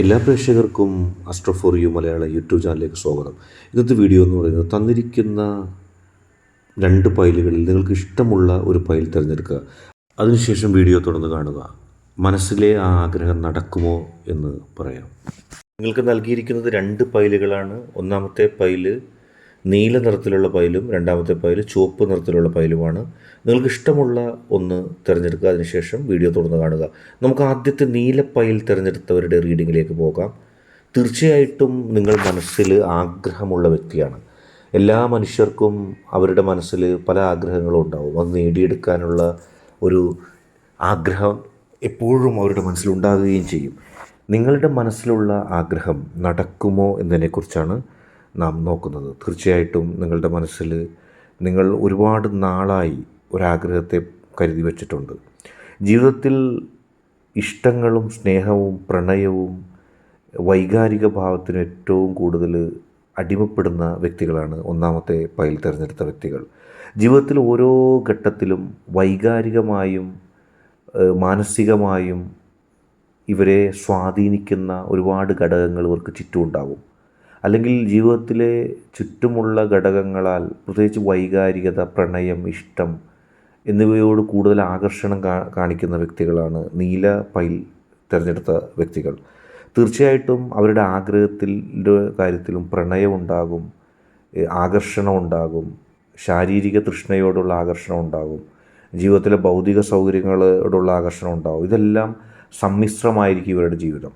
എല്ലാ പ്രേക്ഷകർക്കും astro for you Malayala YouTube ചാനലിലേക്ക് സ്വാഗതം. ഇന്നത്തെ വീഡിയോ എന്ന് പറയുന്നത് തന്നിരിക്കുന്ന രണ്ട് പൈലുകളിൽ നിങ്ങൾക്ക് ഇഷ്ടമുള്ള ഒരു പൈൽ തിരഞ്ഞെടുക്കുക. അതിനുശേഷം വീഡിയോ തുടർന്ന് കാണുക. മനസ്സിലെ ആ ആഗ്രഹം നടക്കുമോ എന്ന് പറയാം. നിങ്ങൾക്ക് നൽകിയിരിക്കുന്നത് രണ്ട് പൈലുകളാണ്. ഒന്നാമത്തെ പൈൽ നീല നിറത്തിലുള്ള പൈലും രണ്ടാമത്തെ പൈൽ ചുവപ്പ് നിറത്തിലുള്ള പൈലുമാണ്. നിങ്ങൾക്ക് ഇഷ്ടമുള്ള ഒന്ന് തിരഞ്ഞെടുക്കുക. അതിനുശേഷം വീഡിയോ തുടർന്ന് കാണുക. നമുക്ക് ആദ്യത്തെ നീല പൈൽ തിരഞ്ഞെടുത്തവരുടെ റീഡിങ്ങിലേക്ക് പോകാം. തീർച്ചയായിട്ടും നിങ്ങൾ മനസ്സിൽ ആഗ്രഹമുള്ള വ്യക്തിയാണ്. എല്ലാ മനുഷ്യർക്കും അവരുടെ മനസ്സിൽ പല ആഗ്രഹങ്ങളും ഉണ്ടാവും. അത് നേടിയെടുക്കാനുള്ള ഒരു ആഗ്രഹം എപ്പോഴും അവരുടെ മനസ്സിലുണ്ടാകുകയും ചെയ്യും. നിങ്ങളുടെ മനസ്സിലുള്ള ആഗ്രഹം നടക്കുമോ എന്നതിനെക്കുറിച്ചാണ് നാം നോക്കുന്നത്. തീർച്ചയായിട്ടും നിങ്ങളുടെ മനസ്സിൽ നിങ്ങൾ ഒരുപാട് നാളായി ഒരാഗ്രഹത്തെ കരുതി വച്ചിട്ടുണ്ട്. ജീവിതത്തിൽ ഇഷ്ടങ്ങളും സ്നേഹവും പ്രണയവും വൈകാരിക ഭാവത്തിന് ഏറ്റവും കൂടുതൽ അടിമപ്പെടുന്ന വ്യക്തികളാണ് ഒന്നാമത്തെ പൈൽ തിരഞ്ഞെടുത്ത വ്യക്തികൾ. ജീവിതത്തിൽ ഓരോ ഘട്ടത്തിലും വൈകാരികമായും മാനസികമായും ഇവരെ സ്വാധീനിക്കുന്ന ഒരുപാട് ഘടകങ്ങൾ ഇവർക്ക് ചുറ്റും ഉണ്ടാകും അല്ലെങ്കിൽ ജീവിതത്തിലെ ചുറ്റുമുള്ള ഘടകങ്ങളാൽ പ്രത്യേകിച്ച് വൈകാരികത പ്രണയം ഇഷ്ടം എന്നിവയോട് കൂടുതൽ ആകർഷണം കാണിക്കുന്ന വ്യക്തികളാണ് നീല പൈൽ തിരഞ്ഞെടുത്ത വ്യക്തികൾ. തീർച്ചയായിട്ടും അവരുടെ ആഗ്രഹത്തിന്റെ കാര്യത്തിലും പ്രണയമുണ്ടാകും ആകർഷണം ഉണ്ടാകും ശാരീരിക തൃഷ്ണയോടുള്ള ആകർഷണം ഉണ്ടാകും ജീവിതത്തിലെ ഭൗതിക സൗകര്യങ്ങളോടുള്ള ആകർഷണം ഉണ്ടാകും. ഇതെല്ലാം സമ്മിശ്രമായിരിക്കും ഇവരുടെ ജീവിതം.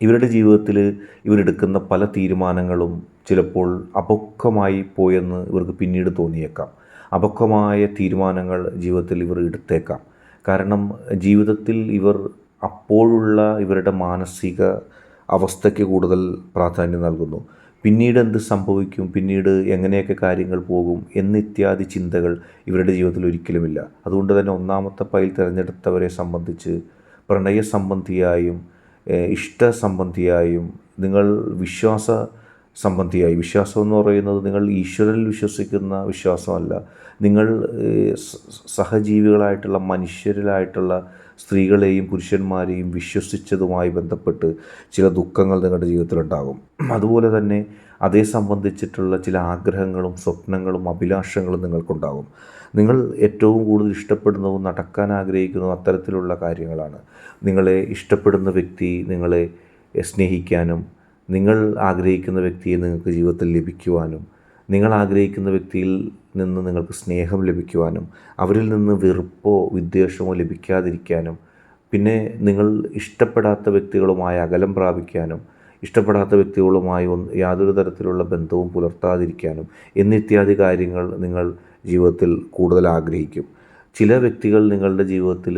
ഇവരുടെ ജീവിതത്തിൽ ഇവരെടുക്കുന്ന പല തീരുമാനങ്ങളും ചിലപ്പോൾ അപക്വമായി പോയെന്ന് ഇവർക്ക് പിന്നീട് തോന്നിയേക്കാം. അപക്വമായ തീരുമാനങ്ങൾ ജീവിതത്തിൽ ഇവർ എടുത്തേക്കാം. കാരണം ജീവിതത്തിൽ ഇവർ അപ്പോഴുള്ള ഇവരുടെ മാനസിക അവസ്ഥയ്ക്ക് കൂടുതൽ പ്രാധാന്യം നൽകുന്നു. പിന്നീട് എന്ത് സംഭവിക്കും? പിന്നീട് എങ്ങനെയൊക്കെ കാര്യങ്ങൾ പോകും? എന്നിത്യാദി ചിന്തകൾ ഇവരുടെ ജീവിതത്തിൽ ഒരിക്കലുമില്ല. അതുകൊണ്ട് തന്നെ ഒന്നാമത്തെ പൈൽ തിരഞ്ഞെടുത്തവരെ സംബന്ധിച്ച് പ്രണയ സംബന്ധിയായും ഏഹ് ഇഷ്ട സംബന്ധിയായും നിങ്ങൾ വിശ്വാസ സംബന്ധിയായി വിശ്വാസം എന്ന് പറയുന്നത് നിങ്ങൾ ഈശ്വരനിൽ വിശ്വസിക്കുന്ന വിശ്വാസമല്ല. നിങ്ങൾ സഹജീവികളായിട്ടുള്ള മനുഷ്യരിലായിട്ടുള്ള സ്ത്രീകളെയും പുരുഷന്മാരെയും വിശ്വസിച്ചതുമായി ബന്ധപ്പെട്ട് ചില ദുഃഖങ്ങൾ നിങ്ങളുടെ ജീവിതത്തിലുണ്ടാകും. അതുപോലെ തന്നെ അതേ സംബന്ധിച്ചിട്ടുള്ള ചില ആഗ്രഹങ്ങളും സ്വപ്നങ്ങളും അഭിലാഷങ്ങളും നിങ്ങൾക്കുണ്ടാകും. നിങ്ങൾ ഏറ്റവും കൂടുതൽ ഇഷ്ടപ്പെടുന്നതും നടക്കാൻ ആഗ്രഹിക്കുന്നതും അത്തരത്തിലുള്ള കാര്യങ്ങളാണ്. നിങ്ങളെ ഇഷ്ടപ്പെടുന്ന വ്യക്തി നിങ്ങളെ സ്നേഹിക്കാനും നിങ്ങൾ ആഗ്രഹിക്കുന്ന വ്യക്തിയെ നിങ്ങൾക്ക് ജീവിതത്തിൽ ലഭിക്കുവാനും നിങ്ങൾ ആഗ്രഹിക്കുന്ന വ്യക്തിയിൽ നിന്ന് നിങ്ങൾക്ക് സ്നേഹം ലഭിക്കുവാനും അവരിൽ നിന്ന് വെറുപ്പോ വിദ്വേഷമോ ലഭിക്കാതിരിക്കാനും പിന്നെ നിങ്ങൾ ഇഷ്ടപ്പെടാത്ത വ്യക്തികളുമായി അകലം പ്രാപിക്കാനും ഇഷ്ടപ്പെടാത്ത വ്യക്തികളുമായി ഒന്ന് യാതൊരു തരത്തിലുള്ള ബന്ധവും പുലർത്താതിരിക്കാനും എന്നിത്യാദി കാര്യങ്ങൾ നിങ്ങൾ ജീവിതത്തിൽ കൂടുതൽ ആഗ്രഹിക്കും. ചില വ്യക്തികൾ നിങ്ങളുടെ ജീവിതത്തിൽ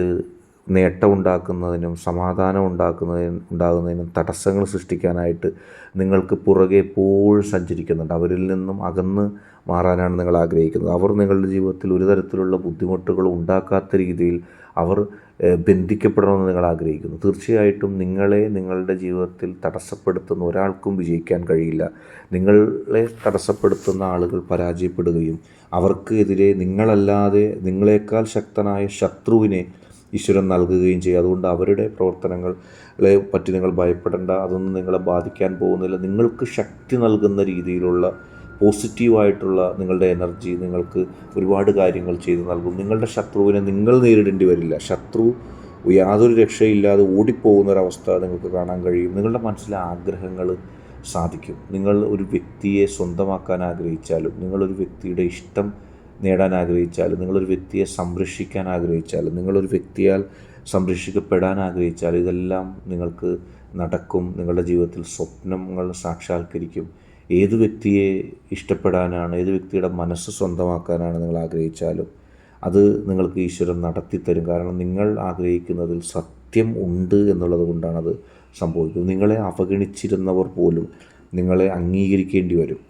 നേട്ടമുണ്ടാക്കുന്നതിനും സമാധാനം ഉണ്ടാക്കുന്നതിനും ഉണ്ടാകുന്നതിനും തടസ്സങ്ങൾ സൃഷ്ടിക്കാനായിട്ട് നിങ്ങൾക്ക് പുറകെ എപ്പോഴും സഞ്ചരിക്കുന്നുണ്ട്. അവരിൽ നിന്നും അകന്ന് മാറാനാണ് നിങ്ങൾ ആഗ്രഹിക്കുന്നത്. അവർ നിങ്ങളുടെ ജീവിതത്തിൽ ഒരു തരത്തിലുള്ള ബുദ്ധിമുട്ടുകൾ ഉണ്ടാക്കാത്ത രീതിയിൽ അവർ ബന്ധിക്കപ്പെടണമെന്ന് നിങ്ങൾ ആഗ്രഹിക്കുന്നു. തീർച്ചയായിട്ടും നിങ്ങളെ നിങ്ങളുടെ ജീവിതത്തിൽ തടസ്സപ്പെടുത്തുന്ന ഒരാൾക്കും വിജയിക്കാൻ കഴിയില്ല. നിങ്ങളെ തടസ്സപ്പെടുത്തുന്ന ആളുകൾ പരാജയപ്പെടുകയും അവർക്ക് എതിരെ നിങ്ങളല്ലാതെ നിങ്ങളെക്കാൾ ശക്തനായ ശത്രുവിനെ ഈശ്വരൻ നൽകുകയും ചെയ്യും. അതുകൊണ്ട് അവരുടെ പ്രവർത്തനങ്ങളെ പറ്റി നിങ്ങൾ ഭയപ്പെടേണ്ട അതൊന്നും നിങ്ങളെ ബാധിക്കാൻ പോകുന്നില്ല. നിങ്ങൾക്ക് ശക്തി നൽകുന്ന രീതിയിലുള്ള പോസിറ്റീവായിട്ടുള്ള നിങ്ങളുടെ എനർജി നിങ്ങൾക്ക് ഒരുപാട് കാര്യങ്ങൾ ചെയ്തു നൽകും. നിങ്ങളുടെ ശത്രുവിനെ നിങ്ങൾ നേരിടേണ്ടി വരില്ല. ശത്രു യാതൊരു രക്ഷയില്ലാതെ ഓടിപ്പോകുന്ന ഒരവസ്ഥ നിങ്ങൾക്ക് കാണാൻ കഴിയും. നിങ്ങളുടെ മനസ്സിലെ ആഗ്രഹങ്ങൾ സാധിക്കും. നിങ്ങൾ ഒരു വ്യക്തിയെ സ്വന്തമാക്കാൻ ആഗ്രഹിച്ചാലും നിങ്ങളൊരു വ്യക്തിയുടെ ഇഷ്ടം നേടാൻ ആഗ്രഹിച്ചാലും നിങ്ങളൊരു വ്യക്തിയെ സംരക്ഷിക്കാൻ ആഗ്രഹിച്ചാലും നിങ്ങളൊരു വ്യക്തിയാൽ സംരക്ഷിക്കപ്പെടാൻ ആഗ്രഹിച്ചാലും ഇതെല്ലാം നിങ്ങൾക്ക് നടക്കും. നിങ്ങളുടെ ജീവിതത്തിൽ സ്വപ്നങ്ങൾ സാക്ഷാത്കരിക്കും. ഏത് വ്യക്തിയെ ഇഷ്ടപ്പെടാനാണ് ഏത് വ്യക്തിയുടെ മനസ്സ് സ്വന്തമാക്കാനാണ് നിങ്ങൾ ആഗ്രഹിച്ചാലും അത് നിങ്ങൾക്ക് ഈശ്വരൻ നടത്തിത്തരും. കാരണം നിങ്ങൾ ആഗ്രഹിക്കുന്നതിൽ സത്യം ഉണ്ട് എന്നുള്ളത് കൊണ്ടാണത് സംഭവിക്കുന്നത്. നിങ്ങളെ അവഗണിച്ചിരുന്നവർ പോലും നിങ്ങളെ അംഗീകരിക്കേണ്ടി വരും.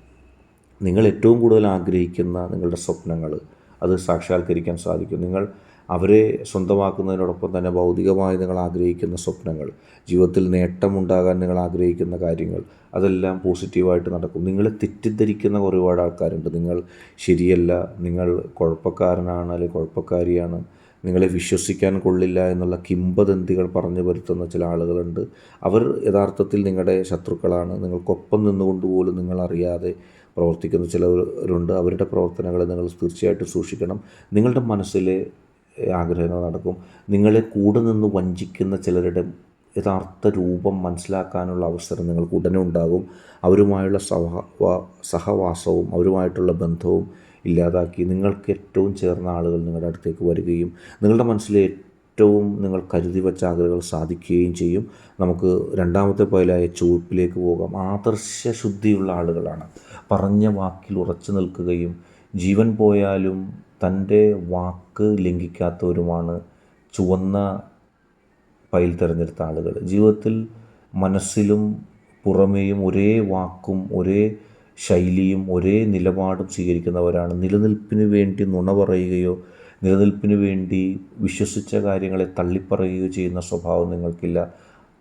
നിങ്ങൾ ഏറ്റവും കൂടുതൽ ആഗ്രഹിക്കുന്ന നിങ്ങളുടെ സ്വപ്നങ്ങൾ അത് സാക്ഷാത്കരിക്കാൻ സാധിക്കും. നിങ്ങൾ അവരെ സ്വന്തമാക്കുന്നതിനോടൊപ്പം തന്നെ ഭൗതികമായി നിങ്ങൾ ആഗ്രഹിക്കുന്ന സ്വപ്നങ്ങൾ ജീവിതത്തിൽ നേട്ടമുണ്ടാകാൻ നിങ്ങൾ ആഗ്രഹിക്കുന്ന കാര്യങ്ങൾ അതെല്ലാം പോസിറ്റീവായിട്ട് നടക്കും. നിങ്ങളെ തെറ്റിദ്ധരിക്കുന്ന ഒരുപാട് ആൾക്കാരുണ്ട്. നിങ്ങൾ ശരിയല്ല നിങ്ങൾ കുഴപ്പക്കാരനാണ് അല്ലെങ്കിൽ കുഴപ്പക്കാരിയാണ് നിങ്ങളെ വിശ്വസിക്കാൻ കൊള്ളില്ല എന്നുള്ള കിംബദന്തികൾ പറഞ്ഞു വരുത്തുന്ന ചില ആളുകളുണ്ട്. അവർ യഥാർത്ഥത്തിൽ നിങ്ങളുടെ ശത്രുക്കളാണ്. നിങ്ങൾക്കൊപ്പം നിന്നുകൊണ്ട് പോലും നിങ്ങൾ അറിയാതെ പ്രവർത്തിക്കുന്ന ചിലവരുണ്ട്. അവരുടെ പ്രവർത്തനങ്ങളെ നിങ്ങൾ തീർച്ചയായിട്ടും സൂക്ഷിക്കണം. നിങ്ങളുടെ മനസ്സിലെ ആഗ്രഹങ്ങൾ നടക്കും. നിങ്ങളെ കൂടെ നിന്ന് വഞ്ചിക്കുന്ന ചിലരുടെ യഥാർത്ഥ രൂപം മനസ്സിലാക്കാനുള്ള അവസരം നിങ്ങൾക്ക് ഉടനെ ഉണ്ടാകും. അവരുമായുള്ള സഹ സഹവാസവും അവരുമായിട്ടുള്ള ബന്ധവും ഇല്ലാതാക്കി നിങ്ങൾക്ക് ഏറ്റവും ചേർന്ന ആളുകൾ നിങ്ങളുടെ അടുത്തേക്ക് വരികയും നിങ്ങളുടെ മനസ്സിലെ ഏറ്റവും നിങ്ങൾ കരുതി വച്ച ആഗ്രഹങ്ങൾ സാധിക്കുകയും ചെയ്യും. നമുക്ക് രണ്ടാമത്തെ പൈലായ ചുവപ്പിലേക്ക് പോകാം. ആദർശ ശുദ്ധിയുള്ള ആളുകളാണ്. പറഞ്ഞ വാക്കിൽ ഉറച്ചു നിൽക്കുകയും ജീവൻ പോയാലും തന്റെ വാക്ക് ലംഘിക്കാത്തവരുമാണ് ചുവന്ന പൈൽ തിരഞ്ഞെടുത്ത ആളുകൾ ജീവിതത്തിൽ മനസ്സിലും പുറമേയും ഒരേ വാക്കും ഒരേ ശൈലിയും ഒരേ നിലപാടും സ്വീകരിക്കുന്നവരാണ്. നിലനിൽപ്പിന് വേണ്ടി നുണ പറയുകയോ നിലനിൽപ്പിന് വേണ്ടി വിശ്വസിച്ച കാര്യങ്ങളെ തള്ളിപ്പറയുകയോ ചെയ്യുന്ന സ്വഭാവം നിങ്ങൾക്കില്ല.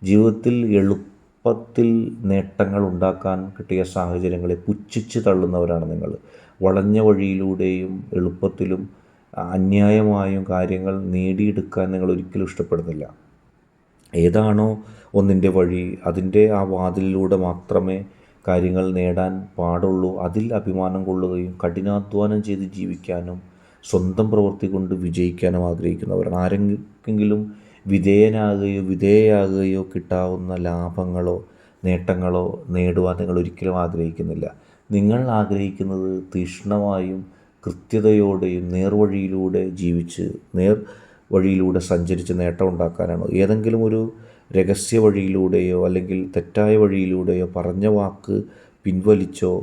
ജീവിതത്തിൽ എളുപ്പത്തിൽ നേട്ടങ്ങൾ ഉണ്ടാക്കാൻ കിട്ടിയ സാഹചര്യങ്ങളെ പുച്ഛിച്ച് തള്ളുന്നവരാണ് നിങ്ങൾ വളഞ്ഞ വഴിയിലൂടെയും എളുപ്പത്തിലും അന്യായമായും കാര്യങ്ങൾ നേടിയെടുക്കാൻ നിങ്ങൾ ഒരിക്കലും ഇഷ്ടപ്പെടുന്നില്ല. ഏതാണോ ഒന്നിന്റെ വഴി അതിന്റെ ആ വാതിലിലൂടെ മാത്രമേ കാര്യങ്ങൾ നേടാൻ പാടുള്ളൂ. അതിൽ അഭിമാനം കൊള്ളുകയും കഠിനാധ്വാനം ചെയ്ത് ജീവിക്കാനും സ്വന്തം പ്രവൃത്തി കൊണ്ട് വിജയിക്കാനും ആഗ്രഹിക്കുന്നവരാണ്. ആരെങ്കിലും വിധേയനാകുകയോ വിധേയയാകുകയോ കിട്ടാവുന്ന ലാഭങ്ങളോ നേട്ടങ്ങളോ നേടുവാൻ നിങ്ങൾ ഒരിക്കലും ആഗ്രഹിക്കുന്നില്ല. നിങ്ങൾ ആഗ്രഹിക്കുന്നത് തീഷ്ണമായും കൃത്യതയോടെയും നേർവഴിയിലൂടെ ജീവിച്ച് നേർ വഴിയിലൂടെ സഞ്ചരിച്ച് നേട്ടം ഉണ്ടാക്കാനാണോ ഏതെങ്കിലും ഒരു രഹസ്യ വഴിയിലൂടെയോ അല്ലെങ്കിൽ തെറ്റായ വഴിയിലൂടെയോ പറഞ്ഞ വാക്ക് പിൻവലിച്ചോ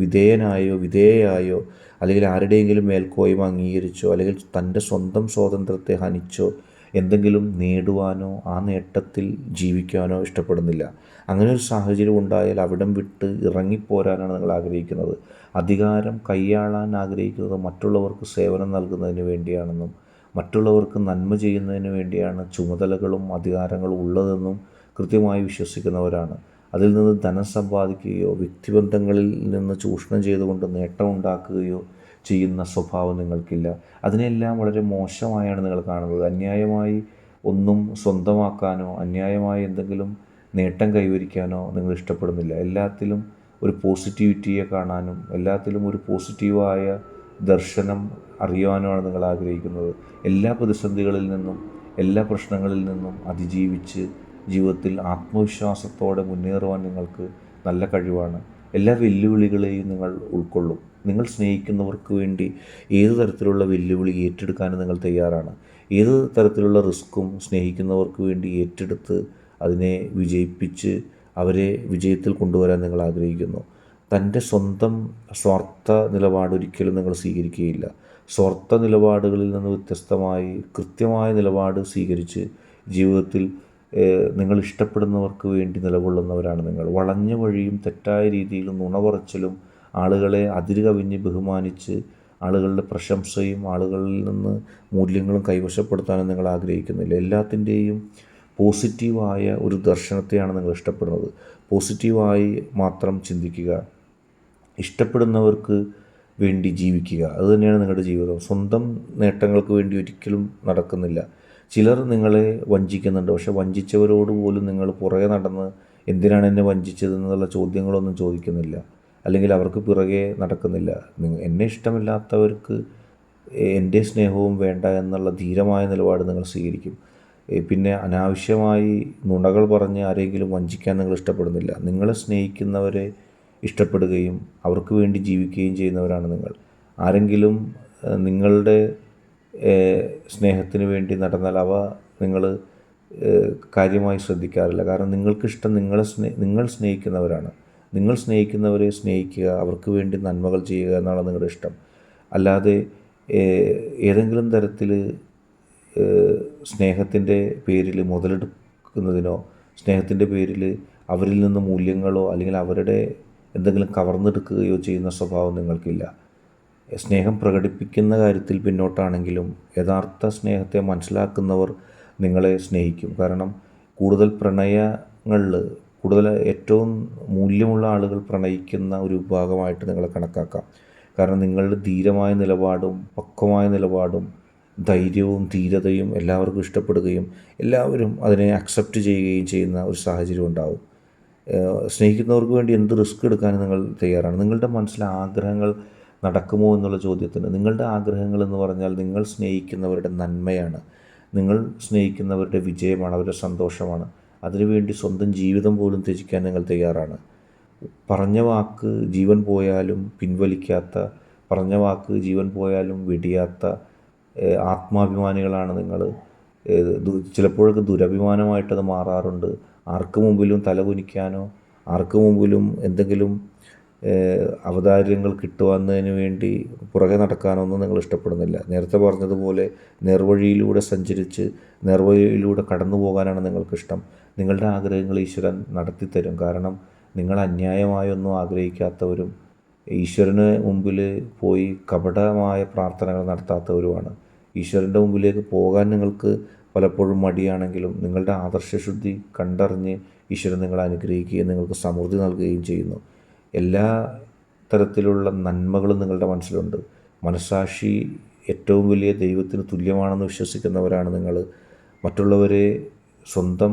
വിധേയനായോ വിധേയയായോ അല്ലെങ്കിൽ ആരുടെയെങ്കിലും മേൽക്കോയ്മ അംഗീകരിച്ചോ അല്ലെങ്കിൽ തന്റെ സ്വന്തം സ്വാതന്ത്ര്യത്തെ ഹനിച്ചോ എന്തെങ്കിലും നേടുവാനോ ആ നേട്ടത്തിൽ ജീവിക്കാനോ ഇഷ്ടപ്പെടുന്നില്ല. അങ്ങനെ ഒരു സാഹചര്യം ഉണ്ടായാൽ അവിടം വിട്ട് ഇറങ്ങിപ്പോരാനാണ് നിങ്ങൾ ആഗ്രഹിക്കുന്നത്. അധികാരം കൈയാളാൻ ആഗ്രഹിക്കുന്നത് മറ്റുള്ളവർക്ക് സേവനം നൽകുന്നതിന് വേണ്ടിയാണെന്നും മറ്റുള്ളവർക്ക് നന്മ ചെയ്യുന്നതിന് വേണ്ടിയാണ് ചുമതലകളും അധികാരങ്ങളും ഉള്ളതെന്നും കൃത്യമായി വിശ്വസിക്കുന്നവരാണ്. അതിൽ നിന്ന് ധനം സമ്പാദിക്കുകയോ വ്യക്തിബന്ധങ്ങളിൽ നിന്ന് ചൂഷണം ചെയ്തുകൊണ്ട് നേട്ടമുണ്ടാക്കുകയോ ചെയ്യുന്ന സ്വഭാവം നിങ്ങൾക്കില്ല. അതിനെല്ലാം വളരെ മോശമായാണ് നിങ്ങൾ കാണുന്നത്. അന്യായമായി ഒന്നും സ്വന്തമാക്കാനോ അന്യായമായി എന്തെങ്കിലും നേട്ടം കൈവരിക്കാനോ നിങ്ങൾ ഇഷ്ടപ്പെടുന്നില്ല. എല്ലാത്തിലും ഒരു പോസിറ്റിവിറ്റിയെ കാണാനും എല്ലാത്തിലും ഒരു പോസിറ്റീവായ ദർശനം അറിയുവാനുമാണ് നിങ്ങൾ ആഗ്രഹിക്കുന്നത്. എല്ലാ പ്രതിസന്ധികളിൽ നിന്നും എല്ലാ പ്രശ്നങ്ങളിൽ നിന്നും അതിജീവിച്ച് ജീവിതത്തിൽ ആത്മവിശ്വാസത്തോടെ മുന്നേറുവാൻ നിങ്ങൾക്ക് നല്ല കഴിവാണ്. എല്ലാ വെല്ലുവിളികളെയും നിങ്ങൾ ഉൾക്കൊള്ളും. നിങ്ങൾ സ്നേഹിക്കുന്നവർക്ക് വേണ്ടി ഏത് തരത്തിലുള്ള വെല്ലുവിളി ഏറ്റെടുക്കാനും നിങ്ങൾ തയ്യാറാണ്? ഏത് തരത്തിലുള്ള റിസ്ക്കും സ്നേഹിക്കുന്നവർക്ക് വേണ്ടി ഏറ്റെടുത്ത് അതിനെ വിജയിപ്പിച്ച് അവരെ വിജയത്തിൽ കൊണ്ടുവരാൻ നിങ്ങൾ ആഗ്രഹിക്കുന്നു? തന്റെ സ്വന്തം സ്വാർത്ഥ നിലപാട് ഒരിക്കലും നിങ്ങൾ സ്വീകരിക്കുകയില്ല. സ്വാർത്ഥ നിലപാടുകളിൽ നിന്ന് വ്യത്യസ്തമായി കൃത്യമായ നിലപാട് സ്വീകരിച്ച് ജീവിതത്തിൽ നിങ്ങൾ ഇഷ്ടപ്പെടുന്നവർക്ക് വേണ്ടി നിലകൊള്ളുന്നവരാണ് നിങ്ങൾ. വളഞ്ഞ വഴിയും തെറ്റായ രീതിയിലും നുണ പറച്ചിലും ആളുകളെ അതിര് കവിഞ്ഞ് ബഹുമാനിച്ച് ആളുകളുടെ പ്രശംസയും ആളുകളിൽ നിന്ന് മൂല്യങ്ങളും കൈവശപ്പെടുത്താനും നിങ്ങൾ ആഗ്രഹിക്കുന്നില്ല. എല്ലാത്തിന്റെയും പോസിറ്റീവായ ഒരു ദർശനത്തെയാണ് നിങ്ങൾ ഇഷ്ടപ്പെടുന്നത്. പോസിറ്റീവായി മാത്രം ചിന്തിക്കുക. ഇഷ്ടപ്പെടുന്നവർക്ക് വേണ്ടി ജീവിക്കുക. അതുതന്നെയാണ് നിങ്ങളുടെ ജീവിതം. സ്വന്തം നേട്ടങ്ങൾക്ക് വേണ്ടി ഒരിക്കലും നടക്കുന്നില്ല. ചിലർ നിങ്ങളെ വഞ്ചിക്കുന്നുണ്ട്. പക്ഷെ വഞ്ചിച്ചവരോട് പോലും നിങ്ങൾ പുറകെ നടന്ന് എന്തിനാണ് എന്നെ വഞ്ചിച്ചതെന്നുള്ള ചോദ്യങ്ങളൊന്നും ചോദിക്കുന്നില്ല. അല്ലെങ്കിൽ അവർക്ക് പിറകെ നടക്കുന്നില്ല. എന്നെ ഇഷ്ടമില്ലാത്തവർക്ക് എന്റെ സ്നേഹവും വേണ്ട എന്നുള്ള ധീരമായ നിലപാട് നിങ്ങൾ സ്വീകരിക്കും. പിന്നെ അനാവശ്യമായി നുണകൾ പറഞ്ഞ് ആരെങ്കിലും വഞ്ചിക്കാൻ നിങ്ങൾ ഇഷ്ടപ്പെടുന്നില്ല. നിങ്ങളെ സ്നേഹിക്കുന്നവരെ ഇഷ്ടപ്പെടുകയും അവർക്ക് വേണ്ടി ജീവിക്കുകയും ചെയ്യുന്നവരാണ് നിങ്ങൾ. ആരെങ്കിലും നിങ്ങളുടെ സ്നേഹത്തിന് വേണ്ടി നടന്നാൽ അവ നിങ്ങൾ കാര്യമായി ശ്രദ്ധിക്കാറില്ല. കാരണം നിങ്ങൾക്കിഷ്ടം നിങ്ങളെ സ്നേ നിങ്ങൾ സ്നേഹിക്കുന്നവരാണ്. നിങ്ങൾ സ്നേഹിക്കുന്നവരെ സ്നേഹിക്കുക അവർക്ക് വേണ്ടി നന്മകൾ ചെയ്യുക എന്നാണ് നിങ്ങളുടെ ഇഷ്ടം. അല്ലാതെ ഏതെങ്കിലും തരത്തിൽ സ്നേഹത്തിന്റെ പേരിൽ മുതലെടുക്കുന്നതിനോ സ്നേഹത്തിന്റെ പേരിൽ അവരിൽ നിന്ന് മൂല്യങ്ങളോ അല്ലെങ്കിൽ അവരുടെ എന്തെങ്കിലും കവർന്നെടുക്കുകയോ ചെയ്യുന്ന സ്വഭാവം നിങ്ങൾക്കില്ല. സ്നേഹം പ്രകടിപ്പിക്കുന്ന കാര്യത്തിൽ പിന്നോട്ടാണെങ്കിലും യഥാർത്ഥ സ്നേഹത്തെ മനസ്സിലാക്കുന്നവർ നിങ്ങളെ സ്നേഹിക്കും. കാരണം കൂടുതൽ പ്രണയങ്ങളിൽ കൂടുതൽ ഏറ്റവും മൂല്യമുള്ള ആളുകൾ പ്രണയിക്കുന്ന ഒരു വിഭാഗമായിട്ട് നിങ്ങളെ കണക്കാക്കാം. കാരണം നിങ്ങളുടെ ധീരമായ നിലപാടും പക്വമായ നിലപാടും ധൈര്യവും ധീരതയും എല്ലാവർക്കും ഇഷ്ടപ്പെടുകയും എല്ലാവരും അതിനെ അക്സെപ്റ്റ് ചെയ്യുകയും ചെയ്യുന്ന ഒരു സാഹചര്യം ഉണ്ടാവും. സ്നേഹിക്കുന്നവർക്ക് വേണ്ടി എന്ത് റിസ്ക് എടുക്കാനും നിങ്ങൾ തയ്യാറാണ്. നിങ്ങളുടെ മനസ്സിലെ ആഗ്രഹങ്ങൾ നടക്കുമോ എന്നുള്ള ചോദ്യത്തിന് നിങ്ങളുടെ ആഗ്രഹങ്ങൾ എന്ന് പറഞ്ഞാൽ നിങ്ങൾ സ്നേഹിക്കുന്നവരുടെ നന്മയാണ്. നിങ്ങൾ സ്നേഹിക്കുന്നവരുടെ വിജയമാണ് അവരുടെ സന്തോഷമാണ്. അതിനുവേണ്ടി സ്വന്തം ജീവിതം പോലും ത്യജിക്കാൻ നിങ്ങൾ തയ്യാറാണ്. പറഞ്ഞ വാക്ക് ജീവൻ പോയാലും പിൻവലിക്കാത്ത പറഞ്ഞ വാക്ക് ജീവൻ പോയാലും വെടിയാത്ത ആത്മാഭിമാനികളാണ് നിങ്ങൾ. ചിലപ്പോഴൊക്കെ ദുരഭിമാനമായിട്ടത് മാറാറുണ്ട്. ആർക്ക് മുമ്പിലും തലകുനിക്കാനോ ആർക്ക് മുമ്പിലും എന്തെങ്കിലും അവതാര്യങ്ങൾ കിട്ടുവന്നതിന് വേണ്ടി പുറകെ നടക്കാനൊന്നും നിങ്ങൾ ഇഷ്ടപ്പെടുന്നില്ല. നേരത്തെ പറഞ്ഞതുപോലെ നേർവഴിയിലൂടെ സഞ്ചരിച്ച് നേർവഴിയിലൂടെ കടന്നു പോകാനാണ് നിങ്ങൾക്കിഷ്ടം നിങ്ങളുടെ ആഗ്രഹങ്ങൾ ഈശ്വരൻ നടത്തിത്തരും. കാരണം നിങ്ങൾ അന്യായമായൊന്നും ആഗ്രഹിക്കാത്തവരും ഈശ്വരന് മുമ്പിൽ പോയി കപടമായ പ്രാർത്ഥനകൾ നടത്താത്തവരുമാണ്. ഈശ്വരന്റെ മുമ്പിലേക്ക് പോകാൻ നിങ്ങൾക്ക് പലപ്പോഴും മടിയാണെങ്കിലും നിങ്ങളുടെ ആദർശശുദ്ധി കണ്ടറിഞ്ഞ് ഈശ്വരൻ നിങ്ങളെ അനുഗ്രഹിക്കുകയും നിങ്ങൾക്ക് സമൃദ്ധി നൽകുകയും ചെയ്യുന്നു. എല്ലാ തരത്തിലുള്ള നന്മകളും നിങ്ങളുടെ മനസ്സിലുണ്ട്. മനസാക്ഷി ഏറ്റവും വലിയ ദൈവത്തിന് തുല്യമാണെന്ന് വിശ്വസിക്കുന്നവരാണ് നിങ്ങൾ. മറ്റുള്ളവരെ സ്വന്തം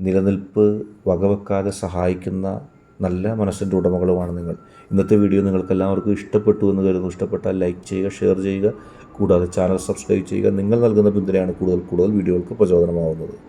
നിലനിൽപ്പ് വകവെക്കാതെ സഹായിക്കുന്ന നല്ല മനസ്സിന്റെ ഉടമകളുമാണ് നിങ്ങൾ. ഇന്നത്തെ വീഡിയോ നിങ്ങൾക്ക് എല്ലാവർക്കും ഇഷ്ടപ്പെട്ടു എന്ന് കരുതുന്നു. ഇഷ്ടപ്പെട്ടാൽ ലൈക്ക് ചെയ്യുക ഷെയർ ചെയ്യുക. കൂടാതെ ചാനൽ സബ്സ്ക്രൈബ് ചെയ്യുക. നിങ്ങൾ നൽകുന്ന പിന്തുണയാണ് കൂടുതൽ കൂടുതൽ വീഡിയോകൾക്ക് പ്രചോദനമാവുന്നത്.